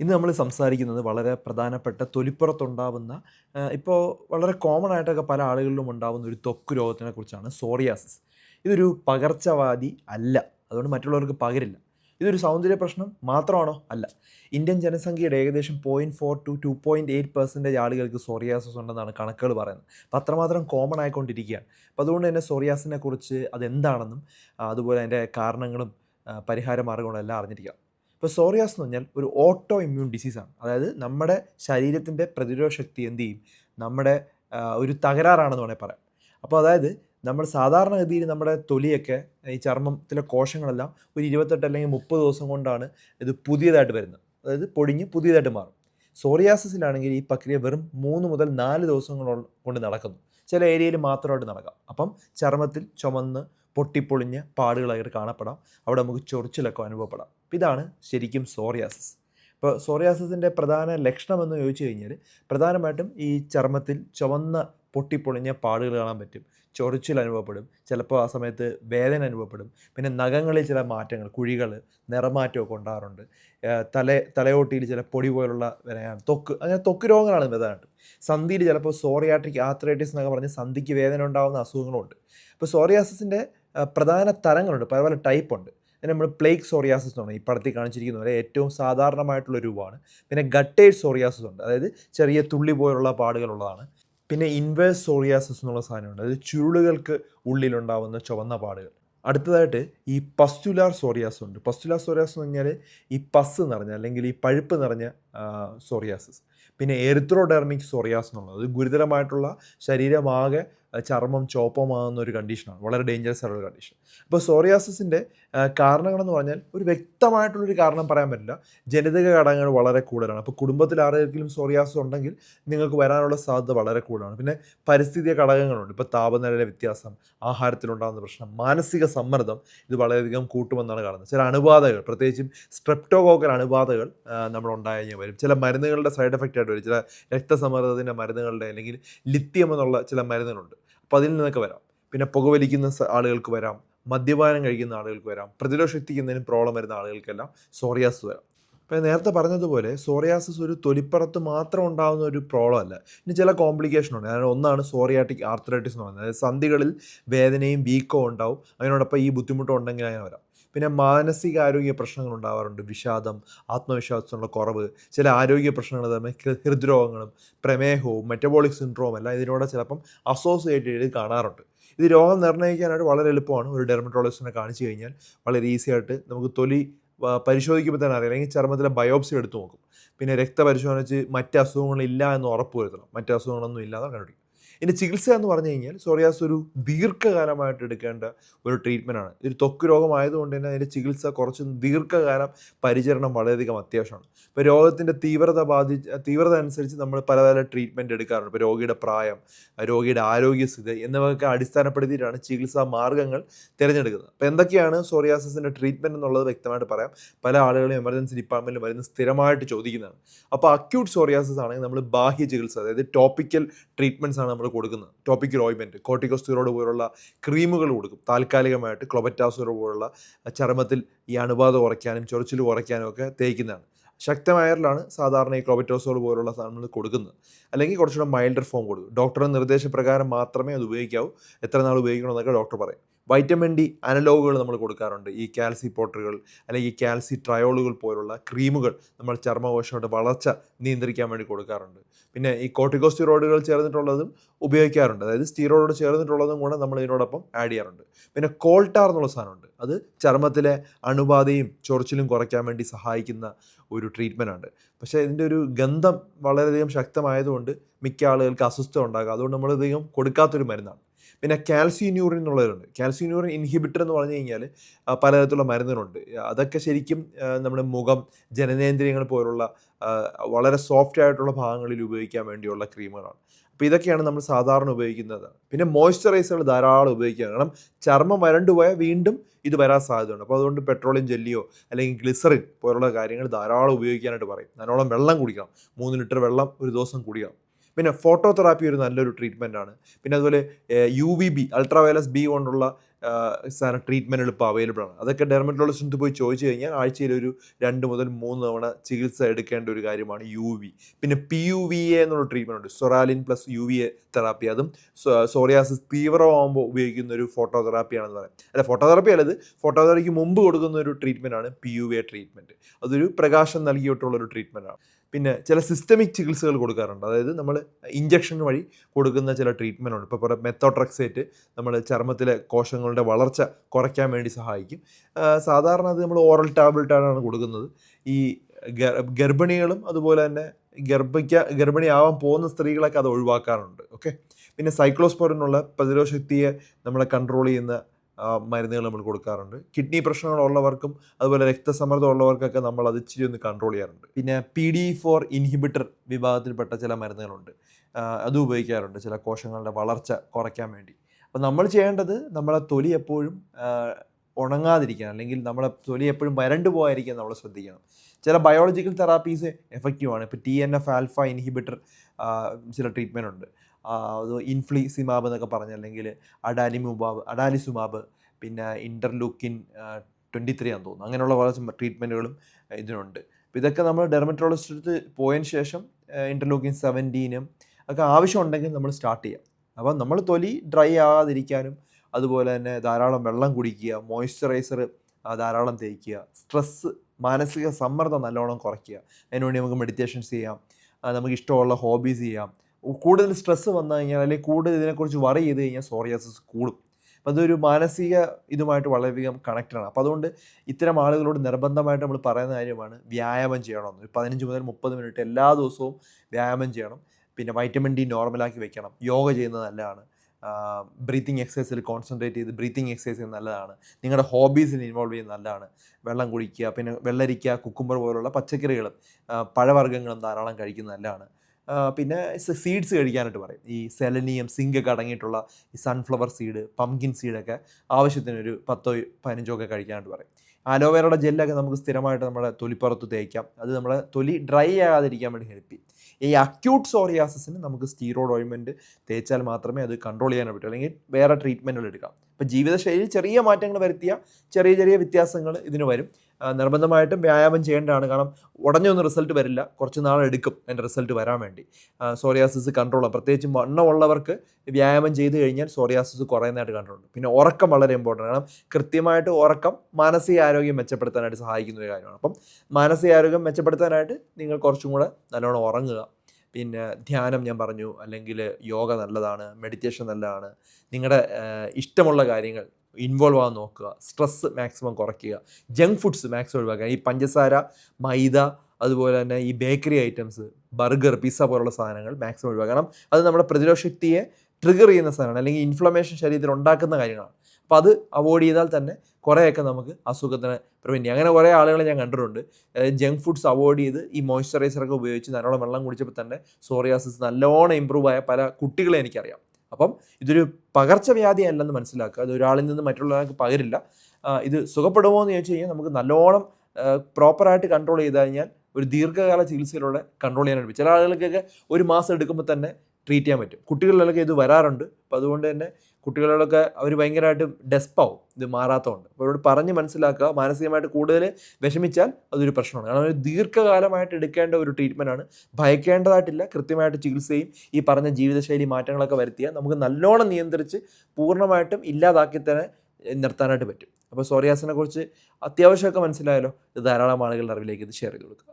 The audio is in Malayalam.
ഇന്ന് നമ്മൾ സംസാരിക്കുന്നത് വളരെ പ്രധാനപ്പെട്ട തൊലിപ്പുറത്തുണ്ടാവുന്ന ഇപ്പോൾ വളരെ കോമൺ ആയിട്ടൊക്കെ പല ആളുകളിലും ഉണ്ടാവുന്ന ഒരു ത്വക്ക് രോഗത്തിനെ കുറിച്ചാണ് സോറിയാസിസ് ഇതൊരു പകർച്ചവാദി അല്ല. അതുകൊണ്ട് മറ്റുള്ളവർക്ക് പകരില്ല. ഇതൊരു സൗന്ദര്യ പ്രശ്നം മാത്രമാണോ? അല്ല. ഇന്ത്യൻ ജനസംഖ്യയുടെ ഏകദേശം point four to two point eight percentage ആളുകൾക്ക് സോറിയാസിസ് ഉണ്ടെന്നാണ് കണക്കുകൾ പറയുന്നത്. അപ്പോൾ അത്രമാത്രം കോമൺ ആയിക്കൊണ്ടിരിക്കുകയാണ്. അപ്പോൾ അതുകൊണ്ട് തന്നെ സോറിയാസിനെ കുറിച്ച് അതെന്താണെന്നും അതുപോലെ അതിന്റെ കാരണങ്ങളും പരിഹാര മാർഗങ്ങളും എല്ലാം അറിഞ്ഞിരിക്കുക ഇപ്പോൾ സോറിയാസ് എന്ന് പറഞ്ഞാൽ ഒരു ഓട്ടോ ഇമ്മ്യൂൺ ഡിസീസാണ് അതായത് നമ്മുടെ ശരീരത്തിന്റെ പ്രതിരോധ ശക്തി എന്ത് ചെയ്യും? നമ്മുടെ ഒരു തകരാറാണെന്ന് വേണേൽ പറയാം. അപ്പോൾ അതായത് നമ്മൾ സാധാരണഗതിയിൽ നമ്മുടെ തൊലിയൊക്കെ ഈ ചർമ്മത്തിലെ കോശങ്ങളെല്ലാം ഒരു ഇരുപത്തെട്ട് അല്ലെങ്കിൽ മുപ്പത് ദിവസം കൊണ്ടാണ് ഇത് പുതിയതായിട്ട് വരുന്നത്. അതായത് പൊടിഞ്ഞ് പുതിയതായിട്ട് മാറും. സോറിയാസിസിലാണെങ്കിൽ ഈ പ്രക്രിയ വെറും മൂന്ന് മുതൽ നാല് ദിവസങ്ങൾ കൊണ്ട് നടക്കുന്നു. ചില ഏരിയയിൽ മാത്രമായിട്ട് നടക്കാം. അപ്പം ചർമ്മത്തിൽ ചുമന്ന് പൊട്ടിപ്പൊളിഞ്ഞ പാടുകളായിട്ട് കാണപ്പെടാം. അവിടെ നമുക്ക് ചൊറിച്ചിലൊക്കെ അനുഭവപ്പെടാം. ഇതാണ് ശരിക്കും സോറിയാസിസ്. ഇപ്പോൾ സോറിയാസിസിന്റെ പ്രധാന ലക്ഷണമെന്ന് ചോദിച്ചു കഴിഞ്ഞാൽ പ്രധാനമായിട്ടും ഈ ചർമ്മത്തിൽ ചുവന്ന പൊട്ടിപ്പൊളിഞ്ഞ പാടുകൾ കാണാൻ പറ്റും. ചൊറിച്ചിൽ അനുഭവപ്പെടും. ചിലപ്പോൾ ആ സമയത്ത് വേദന അനുഭവപ്പെടും. പിന്നെ നഖങ്ങളിൽ ചില മാറ്റങ്ങൾ കുഴികൾ നിറമാറ്റമൊക്കെ ഉണ്ടാകാറുണ്ട്. തല തലയോട്ടിയിൽ ചില പൊടി പോലുള്ള വേദനയാണ്. തൊക്ക് അങ്ങനെ തൊക്ക് രോഗങ്ങളാണ് പ്രധാനമായിട്ടും. സന്ധിയിൽ ചിലപ്പോൾ സോറിയാട്രിക് ആത്രൈറ്റിസ് എന്നൊക്കെ പറഞ്ഞ് സന്ധിക്ക് വേദന ഉണ്ടാകുന്ന അസുഖങ്ങളുണ്ട്. അപ്പോൾ സോറിയാസിസിന്റെ പ്രധാന തരങ്ങളുണ്ട്. പല പല ടൈപ്പ് ഉണ്ട്. പിന്നെ നമ്മൾ പ്ലേക്ക് സോറിയാസിസ് എന്ന് ഈ പടത്തിൽ കാണിച്ചിരിക്കുന്ന പോലെ ഏറ്റവും സാധാരണമായിട്ടുള്ള രൂപമാണ്. പിന്നെ ഗട്ടേഴ്സ് സോറിയാസിസ് ഉണ്ട്. അതായത് ചെറിയ തുള്ളി പോലുള്ള പാടുകളുള്ളതാണ് പിന്നെ ഇൻവേഴ്സ് സോറിയാസിസ് എന്നുള്ള സാധനമുണ്ട് അതായത് ചുരുളുകൾക്ക് ഉള്ളിലുണ്ടാവുന്ന ചുവന്ന പാടുകൾ. അടുത്തതായിട്ട് ഈ പസ്റ്റുലാർ സോറിയാസ് ഉണ്ട്. പസ്റ്റുലാർ സോറിയാസ് എന്ന് പറഞ്ഞാൽ ഈ പസ് നിറഞ്ഞ അല്ലെങ്കിൽ ഈ പഴുപ്പ് നിറഞ്ഞ സോറിയാസിസ് പിന്നെ എറിത്രോഡെർമിക് സോറിയാസ് എന്നുള്ളത്. ഗുരുതരമായിട്ടുള്ള ശരീരമാകെ ചർമ്മം ചോപ്പമാകുന്ന ഒരു കണ്ടീഷനാണ് വളരെ ഡേഞ്ചറസ് ആയിട്ടുള്ള കണ്ടീഷൻ അപ്പോൾ സോറിയാസിസിന്റെ കാരണങ്ങളെന്ന് പറഞ്ഞാൽ ഒരു വ്യക്തമായിട്ടുള്ളൊരു കാരണം പറയാൻ പറ്റില്ല. ജനിതക ഘടകങ്ങൾ വളരെ കൂടുതലാണ്. അപ്പോൾ കുടുംബത്തിൽ ആരെങ്കിലും സോറിയാസിസ് ഉണ്ടെങ്കിൽ നിങ്ങൾക്ക് വരാനുള്ള സാധ്യത വളരെ കൂടുതലാണ്. പിന്നെ പരിസ്ഥിതി ഘടകങ്ങളുണ്ട്. ഇപ്പോൾ താപനിലയിലെ വ്യത്യാസം ആഹാരത്തിലുണ്ടാകുന്ന പ്രശ്നം മാനസിക സമ്മർദ്ദം ഇത് വളരെയധികം കൂട്ടുമെന്നാണ് കാണുന്നത്. ചില അണുബാധകൾ പ്രത്യേകിച്ചും സ്ട്രെപ്റ്റോകോക്കൽ അണുബാധകൾ നമ്മൾ ഉണ്ടായി വരും. ചില മരുന്നുകളുടെ സൈഡ് എഫക്റ്റ് ആയിട്ട് വരും. ചില രക്തസമ്മർദ്ദത്തിന്റെ മരുന്നുകളുടെ അല്ലെങ്കിൽ ലിത്യം എന്നുള്ള ചില മരുന്നുകളുണ്ട്. അപ്പോൾ അതിൽ നിന്നൊക്കെ വരാം. പിന്നെ പുകവലിക്കുന്ന ആളുകൾക്ക് വരാം. മദ്യപാനം കഴിക്കുന്ന ആളുകൾക്ക് വരാം. പ്രതിരോധ ശക്തിക്ക് എന്തെങ്കിലും പ്രോബ്ലം വരുന്ന ആളുകൾക്കെല്ലാം സോറിയാസ് വരാം. അപ്പോൾ നേരത്തെ പറഞ്ഞതുപോലെ സോറിയാസിസ് ഒരു തൊലിപ്പുറത്ത് മാത്രം ഉണ്ടാകുന്ന ഒരു പ്രോബ്ലം അല്ല. ഇനി ചില കോംപ്ലിക്കേഷൻ ഉണ്ട്. അതായത് ഒന്നാണ് സോറിയാറ്റിക് ആർത്രൈറ്റിസ് എന്ന് പറയുന്നത്. അതായത് സന്ധികളിൽ വേദനയും വീക്കവും ഉണ്ടാവും. അതിനോടൊപ്പം ഈ ബുദ്ധിമുട്ടും ഉണ്ടെങ്കിൽ അങ്ങനെ വരാം. പിന്നെ മാനസികാരോഗ്യ പ്രശ്നങ്ങൾ ഉണ്ടാവാറുണ്ട്. വിഷാദം ആത്മവിശ്വാസത്തിനുള്ള കുറവ് ചില ആരോഗ്യ പ്രശ്നങ്ങൾ തമ്മിൽ ഹൃദ്രോഗങ്ങളും പ്രമേഹവും മെറ്റബോളിക് സിൻഡ്രോം എല്ലാം ഇതിനോട് ചിലപ്പം അസോസിയേറ്റ് ചെയ്ത് കാണാറുണ്ട്. ഇത് രോഗം നിർണയിക്കാനായിട്ട് വളരെ എളുപ്പമാണ്. ഒരു ഡെർമറ്റോളജിസ്റ്റിനെ കാണിച്ചു കഴിഞ്ഞാൽ വളരെ ഈസി ആയിട്ട് നമുക്ക് തൊലി പരിശോധിക്കുമ്പോൾ തന്നെ അറിയാം. അല്ലെങ്കിൽ ചർമ്മത്തിലെ ബയോപ്സി എടുത്ത് നോക്കും. പിന്നെ രക്തപരിശോധനിച്ച് മറ്റ് അസുഖങ്ങളില്ല എന്ന് ഉറപ്പ് വരുത്തണം. മറ്റ് അസുഖങ്ങളൊന്നും ഇല്ലാതെ കണ്ടുപിടിക്കും. ഇനി ചികിത്സ എന്ന് പറഞ്ഞു കഴിഞ്ഞാൽ സോറിയാസ് ഒരു ദീർഘകാലമായിട്ട് എടുക്കേണ്ട ഒരു ട്രീറ്റ്മെന്റാണ് ഒരു ത്വക്ക് രോഗമായതുകൊണ്ട് തന്നെ അതിന്റെ ചികിത്സ കുറച്ച് ദീർഘകാലം പരിചരണം വളരെയധികം അത്യാവശ്യമാണ്. ഇപ്പോൾ രോഗത്തിന്റെ തീവ്രത ബാധി തീവ്രത അനുസരിച്ച് നമ്മൾ പല പല ട്രീറ്റ്മെന്റ് എടുക്കാറുണ്ട്. ഇപ്പോൾ രോഗിയുടെ പ്രായം രോഗിയുടെ ആരോഗ്യസ്ഥിതി എന്നിവയൊക്കെ അടിസ്ഥാനപ്പെടുത്തിയിട്ടാണ് ചികിത്സാ മാർഗങ്ങൾ തിരഞ്ഞെടുക്കുന്നത്. അപ്പോൾ എന്തൊക്കെയാണ് സോറിയാസിന്റെ ട്രീറ്റ്മെന്റ് എന്നുള്ളത് വ്യക്തമായിട്ട് പറയാം. പല ആളുകളും എമർജൻസി ഡിപ്പാർട്ട്മെന്റിൽ വരുന്ന സ്ഥിരമായിട്ട് ചോദിക്കുന്നതാണ്. അപ്പോൾ അക്യൂട്ട് സോറിയാസിസ് ആണെങ്കിൽ നമ്മൾ ബാഹ്യ ചികിത്സ അതായത് ടോപ്പിക്കൽ ട്രീറ്റ്മെന്റ്സ് ആണ് നമ്മൾ കൊടുക്കുന്നത്. ടോപ്പിക്കൽ ഓയിൻമെന്റ് കോർട്ടിക്കോസ്റ്റിറോയിഡ് പോലുള്ള ക്രീമുകൾ കൊടുക്കും. താൽക്കാലികമായിട്ട് ക്ലോബറ്റാസോറോ പോലുള്ള ചർമ്മത്തിൽ ഈ അണുബാധ കുറയ്ക്കാനും ചൊറിച്ചിൽ കുറയ്ക്കാനും ഒക്കെ തേക്കുന്നതാണ്. ശക്തമായറിലാണ് സാധാരണ ഈ ക്ലോബറ്റോസോൾ പോലുള്ള സാധനങ്ങൾ കൊടുക്കുന്നത്. അല്ലെങ്കിൽ കുറച്ചുകൂടെ മൈൽഡർ ഫോം കൊടുക്കും. ഡോക്ടറുടെ നിർദ്ദേശപ്രകാരം മാത്രമേ അത് ഉപയോഗിക്കാവൂ. എത്ര നാൾ ഉപയോഗിക്കണമെന്നൊക്കെ ഡോക്ടർ പറയും. വൈറ്റമിൻ ഡി അനലോഗുകൾ നമ്മൾ കൊടുക്കാറുണ്ട്. ഈ കാൽസി പോട്ടറുകൾ അല്ലെങ്കിൽ കാൽസി ട്രയോളുകൾ പോലുള്ള ക്രീമുകൾ നമ്മൾ ചർമ്മകോശങ്ങളുടെ വളർച്ച നിയന്ത്രിക്കാൻ വേണ്ടി കൊടുക്കാറുണ്ട്. പിന്നെ ഈ കോട്ടിക്കോസ്റ്റിറോയിഡുകൾ ചേർന്നിട്ടുള്ളതും ഉപയോഗിക്കാറുണ്ട്. അതായത് സ്റ്റീറോയിഡ് ചേർന്നിട്ടുള്ളതും കൂടെ നമ്മൾ ഇതിനോടൊപ്പം ആഡ് ചെയ്യാറുണ്ട്. പിന്നെ കോൾട്ടാർ എന്നുള്ള സാധനമുണ്ട്. അത് ചർമ്മത്തിലെ അണുബാധയും ചൊറിച്ചിലും കുറയ്ക്കാൻ വേണ്ടി സഹായിക്കുന്ന ഒരു ട്രീറ്റ്മെന്റ് ആണ് പക്ഷേ ഇതിന്റെ ഒരു ഗന്ധം വളരെയധികം ശക്തമായതുകൊണ്ട് മിക്ക ആളുകൾക്ക് അസ്വസ്ഥ ഉണ്ടാകാം. അതുകൊണ്ട് നമ്മൾ അധികം കൊടുക്കാത്തൊരു മരുന്നാണ്. പിന്നെ കാൽസ്യൂന്യൂറിൻ എന്നുള്ളതുണ്ട് കാൽസ്യൂന്യൂറിൻ ഇൻഹിബിറ്റർ എന്ന് പറഞ്ഞു കഴിഞ്ഞാൽ പലതരത്തിലുള്ള മരുന്നുകളുണ്ട്. അതൊക്കെ ശരിക്കും നമ്മുടെ മുഖം ജനനേന്ദ്രിയങ്ങൾ പോലുള്ള വളരെ സോഫ്റ്റ് ആയിട്ടുള്ള ഭാഗങ്ങളിൽ ഉപയോഗിക്കാൻ വേണ്ടിയുള്ള ക്രീമുകളാണ്. അപ്പോൾ ഇതൊക്കെയാണ് നമ്മൾ സാധാരണ ഉപയോഗിക്കുന്നത്. പിന്നെ മോയ്സ്ചറൈസറുകൾ ധാരാളം ഉപയോഗിക്കുക കാരണം ചർമ്മം വരണ്ടു പോയാൽ വീണ്ടും ഇത് വരാൻ സാധ്യതയുണ്ട്. അപ്പോൾ അതുകൊണ്ട് പെട്രോളിയം ജെല്ലിയോ അല്ലെങ്കിൽ ഗ്ലിസറിൻ പോലുള്ള കാര്യങ്ങൾ ധാരാളം ഉപയോഗിക്കാനായിട്ട് പറയും. നല്ലോണം വെള്ളം കുടിക്കണം. മൂന്ന് ലിറ്റർ വെള്ളം ഒരു ദിവസം കുടിക്കണം. പിന്നെ ഫോട്ടോ തെറാപ്പി ഒരു നല്ലൊരു ട്രീറ്റ്മെന്റ് ആണ്. പിന്നെ അതുപോലെ U V B ultraviolet B കൊണ്ടുള്ള സാധനം ട്രീറ്റ്മെന്റുകൾ ഇപ്പോൾ അവൈലബിൾ ആണ്. അതൊക്കെ ഡെർമറ്റോളജിസ്റ്റ് പോയി ചോദിച്ചു കഴിഞ്ഞാൽ ആഴ്ചയിൽ ഒരു രണ്ട് മുതൽ മൂന്ന് തവണ ചികിത്സ എടുക്കേണ്ട ഒരു കാര്യമാണ് യു വി പിന്നെ പി യു വി എ എന്നുള്ള ട്രീറ്റ്മെന്റ് ഉണ്ട്. Psoralen plus U V A therapy അതും സോറിയാസിസ് തീവ്രമാകുമ്പോൾ ഉപയോഗിക്കുന്ന ഒരു ഫോട്ടോതെറാപ്പിയാണെന്ന് പറയാം. അല്ല ഫോട്ടോതെറാപ്പി അല്ലത് ഫോട്ടോതെറാപ്പിക്ക് മുമ്പ് കൊടുക്കുന്ന ഒരു ട്രീറ്റ്മെന്റാണ് P U V A treatment അതൊരു പ്രകാശം നൽകിയിട്ടുള്ള ഒരു ട്രീറ്റ്മെന്റ് ആണ്. പിന്നെ ചില സിസ്റ്റമിക് ചികിത്സകൾ കൊടുക്കാറുണ്ട്. അതായത് നമ്മൾ ഇഞ്ചക്ഷൻ വഴി കൊടുക്കുന്ന ചില ട്രീറ്റ്മെന്റ് ഉണ്ട്. ഇപ്പോൾ പറയുക മെത്തോട്രക്സേറ്റ് നമ്മൾ ചർമ്മത്തിലെ കോശങ്ങളുടെ വളർച്ച കുറയ്ക്കാൻ വേണ്ടി സഹായിക്കും. സാധാരണ അത് നമ്മൾ ഓറൽ ടാബ്ലറ്റാണ് കൊടുക്കുന്നത്. ഈ ഗർഭിണികളും അതുപോലെ തന്നെ ഗർഭിക്ക ഗർഭിണിയാവാൻ പോകുന്ന സ്ത്രീകളൊക്കെ അത് ഒഴിവാക്കാറുണ്ട്. ഓക്കെ പിന്നെ സൈക്ലോസ്പോറിനുള്ള പ്രതിരോധ ശക്തിയെ നമ്മളെ കൺട്രോൾ ചെയ്യുന്ന മരുന്നുകൾ നമ്മൾ കൊടുക്കാറുണ്ട്. കിഡ്നി പ്രശ്നങ്ങളുള്ളവർക്കും അതുപോലെ രക്തസമ്മർദ്ദം ഉള്ളവർക്കൊക്കെ നമ്മൾ അത് ഇച്ചിരി ഒന്ന് കൺട്രോൾ ചെയ്യാറുണ്ട്. പിന്നെ പി ഡി ഫോർ ഇൻഹിബിറ്റർ വിഭാഗത്തിൽപ്പെട്ട ചില മരുന്നുകളുണ്ട്. അത് ഉപയോഗിക്കാറുണ്ട്. ചില കോശങ്ങളുടെ വളർച്ച കുറയ്ക്കാൻ വേണ്ടി. അപ്പോൾ നമ്മൾ ചെയ്യേണ്ടത് നമ്മളെ തൊലി എപ്പോഴും ഉണങ്ങാതിരിക്കണം. അല്ലെങ്കിൽ നമ്മളെ തൊലി എപ്പോഴും വരണ്ടു പോകാതിരിക്കാൻ നമ്മൾ ശ്രദ്ധിക്കണം. ചില ബയോളജിക്കൽ തെറാപ്പീസ് എഫക്റ്റീവ് ആണ്. ഇപ്പോൾ T N F alpha inhibitor ചില ട്രീറ്റ്മെന്റ് ഉണ്ട്. ഇൻഫ്ലിസിമാബ് എന്നൊക്കെ പറഞ്ഞ അല്ലെങ്കിൽ അഡാലിമുബാബ് അഡാലിസുമാബ് പിന്നെ ഇന്റർലൂക്കിൻ ട്വന്റി ത്രീ ആണെന്ന് തോന്നുന്നു. അങ്ങനെയുള്ള കുറച്ച് ട്രീറ്റ്മെന്റുകളും ഇതിനുണ്ട്. അപ്പോൾ ഇതൊക്കെ നമ്മൾ ഡെർമറ്റോളജിസ്റ്റ് അടുത്ത് പോയതിന് ശേഷം ഇന്റർലൂക്കിൻ സെവന്റീനും ഒക്കെ ആവശ്യമുണ്ടെങ്കിൽ നമ്മൾ സ്റ്റാർട്ട് ചെയ്യാം. അപ്പം നമ്മൾ തൊലി ഡ്രൈ ആകാതിരിക്കാനും അതുപോലെ തന്നെ ധാരാളം വെള്ളം കുടിക്കുക മോയ്സ്ചറൈസർ ധാരാളം തേക്കുക സ്ട്രെസ്സ് മാനസിക സമ്മർദ്ദം നല്ലോണം കുറയ്ക്കുക. അതിനുവേണ്ടി നമുക്ക് മെഡിറ്റേഷൻസ് ചെയ്യാം. നമുക്ക് ഇഷ്ടമുള്ള ഹോബീസ് ചെയ്യാം. കൂടുതൽ സ്ട്രെസ് വന്നു കഴിഞ്ഞാൽ അല്ലെങ്കിൽ കൂടുതൽ ഇതിനെക്കുറിച്ച് വറി ചെയ്ത് കഴിഞ്ഞാൽ സോറിയാസിസ് കൂടും. അപ്പോൾ അതൊരു മാനസിക ഇതുമായിട്ട് വളരെയധികം കണക്റ്റഡ് ആണ്. അപ്പോൾ അതുകൊണ്ട് ഇത്തരം ആളുകളോട് നിർബന്ധമായിട്ട് നമ്മൾ പറയുന്ന കാര്യമാണ് വ്യായാമം ചെയ്യണമെന്ന് ഒരു പതിനഞ്ച് മുതൽ മുപ്പത് മിനിറ്റ് എല്ലാ ദിവസവും വ്യായാമം ചെയ്യണം. പിന്നെ വൈറ്റമിൻ ഡി നോർമലാക്കി വെക്കണം. യോഗ ചെയ്യുന്നത് നല്ലതാണ്. ബ്രീത്തിങ് എക്സസൈസിൽ കോൺസെൻട്രേറ്റ് ചെയ്ത് ബ്രീത്തിങ് എക്സസൈസ് ചെയ്യുന്നത് നല്ലതാണ്. നിങ്ങളുടെ ഹോബീസിൽ ഇൻവോൾവ് ചെയ്യുന്നത് നല്ലതാണ്. വെള്ളം കുടിക്കുക പിന്നെ വെള്ളരിക്ക കുക്കുമ്പർ പോലുള്ള പച്ചക്കറികളും പഴവർഗങ്ങളും ധാരാളം കഴിക്കുന്നത് നല്ലതാണ്. പിന്നെ സീഡ്സ് കഴിക്കാനായിട്ട് പറയും. ഈ സെലനിയം സിങ്ക് ഒക്കെ അടങ്ങിയിട്ടുള്ള ഈ സൺഫ്ലവർ സീഡ് പംകിൻ സീഡൊക്കെ ആവശ്യത്തിന് ഒരു പത്തോ പതിനഞ്ചോ ഒക്കെ കഴിക്കാനായിട്ട് പറയും. ആലോവേറയുടെ ജെല്ലൊക്കെ നമുക്ക് സ്ഥിരമായിട്ട് നമ്മുടെ തൊലിപ്പുറത്ത് തേക്കാം. അത് നമ്മുടെ തൊലി ഡ്രൈ ആകാതിരിക്കാൻ വേണ്ടി ഹെൽപ്പ് ചെയ്യും. ഈ അക്യൂട്ട് സോറിയാസിന് നമുക്ക് സ്റ്റീറോയിഡ് ഓയിൻമെന്റ് തേച്ചാൽ മാത്രമേ അത് കൺട്രോൾ ചെയ്യാൻ പറ്റൂ. അല്ലെങ്കിൽ വേറെ ട്രീറ്റ്മെന്റുകൾ എടുക്കാം. ഇപ്പോൾ ജീവിതശൈലി ചെറിയ മാറ്റങ്ങൾ വരുത്തിയ ചെറിയ ചെറിയ വ്യത്യാസങ്ങൾ ഇതിന് വരും. നിർബന്ധമായിട്ടും വ്യായാമം ചെയ്യേണ്ടതാണ്. കാരണം ഉടനെയൊന്നും റിസൾട്ട് വരില്ല. കുറച്ച് നാളെടുക്കും അതിന്റെ റിസൾട്ട് വരാൻ വേണ്ടി. സോറിയാസിസ് കൺട്രോൾ പ്രത്യേകിച്ച് വണ്ണമുള്ളവർക്ക് വ്യായാമം ചെയ്ത് കഴിഞ്ഞാൽ സോറിയാസിസ് കുറയുന്നതായിട്ട് കണ്ടിട്ടുണ്ട്. പിന്നെ ഉറക്കം വളരെ ഇമ്പോർട്ടന്റ് കാരണം കൃത്യമായിട്ട് ഉറക്കം മാനസികാരോഗ്യം മെച്ചപ്പെടുത്താനായിട്ട് സഹായിക്കുന്ന ഒരു കാര്യമാണ്. അപ്പം മാനസികാരോഗ്യം മെച്ചപ്പെടുത്താനായിട്ട് നിങ്ങൾ കുറച്ചും കൂടെ നല്ലോണം ഉറങ്ങുക. പിന്നെ ധ്യാനം ഞാൻ പറഞ്ഞു അല്ലെങ്കിൽ യോഗ നല്ലതാണ് മെഡിറ്റേഷൻ നല്ലതാണ്. നിങ്ങളുടെ ഇഷ്ടമുള്ള കാര്യങ്ങൾ ഇൻവോൾവ് ആകാൻ നോക്കുക. സ്ട്രെസ്സ് മാക്സിമം കുറയ്ക്കുക. ജങ്ക് ഫുഡ്സ് മാക്സിമം ഒഴിവാക്കുക. ഈ പഞ്ചസാര മൈദ അതുപോലെ തന്നെ ഈ ബേക്കറി ഐറ്റംസ് ബർഗർ പിസ്സ പോലുള്ള സാധനങ്ങൾ മാക്സിമം ഒഴിവാക്കണം. അത് നമ്മുടെ പ്രതിരോധ ശക്തിയെ ട്രിഗർ ചെയ്യുന്ന സാധനമാണ്. അല്ലെങ്കിൽ ഇൻഫ്ലമേഷൻ ശരീരത്തിൽ ഉണ്ടാക്കുന്ന കാര്യങ്ങളാണ്. അപ്പോൾ അത് അവോയ്ഡ് ചെയ്താൽ തന്നെ കുറേയൊക്കെ നമുക്ക് അസുഖത്തിനെ പ്രിവെന്റ് ചെയ്യാം. അങ്ങനെ കുറേ ആളുകളെ ഞാൻ കണ്ടിട്ടുണ്ട്. ജങ്ക് ഫുഡ്സ് അവോയ്ഡ് ചെയ്ത് ഈ മോയ്സ്ചറൈസറൊക്കെ ഉപയോഗിച്ച് നല്ലോണം വെള്ളം കുടിച്ചപ്പോൾ തന്നെ സോറിയാസിസ് നല്ലോണം ഇമ്പ്രൂവ് ആയ പല കുട്ടികളെ എനിക്കറിയാം. അപ്പം ഇതൊരു പകർച്ചവ്യാധി അല്ലെന്ന് മനസ്സിലാക്കുക. അത് ഒരാളിൽ നിന്ന് മറ്റുള്ളവർക്ക് പകരില്ല. ഇത് സുഖപ്പെടുമോ എന്ന് ചോദിച്ചു കഴിഞ്ഞാൽ നമുക്ക് നല്ലോണം പ്രോപ്പറായിട്ട് കൺട്രോൾ ചെയ്ത് കഴിഞ്ഞാൽ ഒരു ദീർഘകാല ചികിത്സയിലൂടെ കൺട്രോൾ ചെയ്യാൻ പറ്റും. ചില ആളുകൾക്കൊക്കെ ഒരു മാസം എടുക്കുമ്പോൾ തന്നെ ട്രീറ്റ് ചെയ്യാൻ പറ്റും. കുട്ടികളിലൊക്കെ ഇത് വരാറുണ്ട്. അപ്പോൾ അതുകൊണ്ട് തന്നെ കുട്ടികളിലൊക്കെ അവർ ഭയങ്കരമായിട്ട് ഡെസ്പാവും ഇത് മാറാത്തതുകൊണ്ട് അപ്പോൾ അവരോട് പറഞ്ഞ് മനസ്സിലാക്കുക. മാനസികമായിട്ട് കൂടുതൽ വിഷമിച്ചാൽ അതൊരു പ്രശ്നമാണ്. കാരണം ഒരു ദീർഘകാലമായിട്ട് എടുക്കേണ്ട ഒരു ട്രീറ്റ്മെന്റ് ആണ്. ഭയക്കേണ്ടതായിട്ടില്ല. കൃത്യമായിട്ട് ചികിത്സയും ഈ പറഞ്ഞ ജീവിതശൈലി മാറ്റങ്ങളൊക്കെ വരുത്തിയാൽ നമുക്ക് നല്ലോണം നിയന്ത്രിച്ച് പൂർണമായിട്ടും ഇല്ലാതാക്കി തന്നെ നിർത്താനായിട്ട് പറ്റും. അപ്പോൾ സോറിയാസിനെ കുറിച്ച് അത്യാവശ്യമൊക്കെ മനസ്സിലായാലോ ഇത് ധാരാളം ആളുകളുടെ അറിവിലേക്ക് ഇത് ഷെയർ ചെയ്ത് കൊടുക്കുക.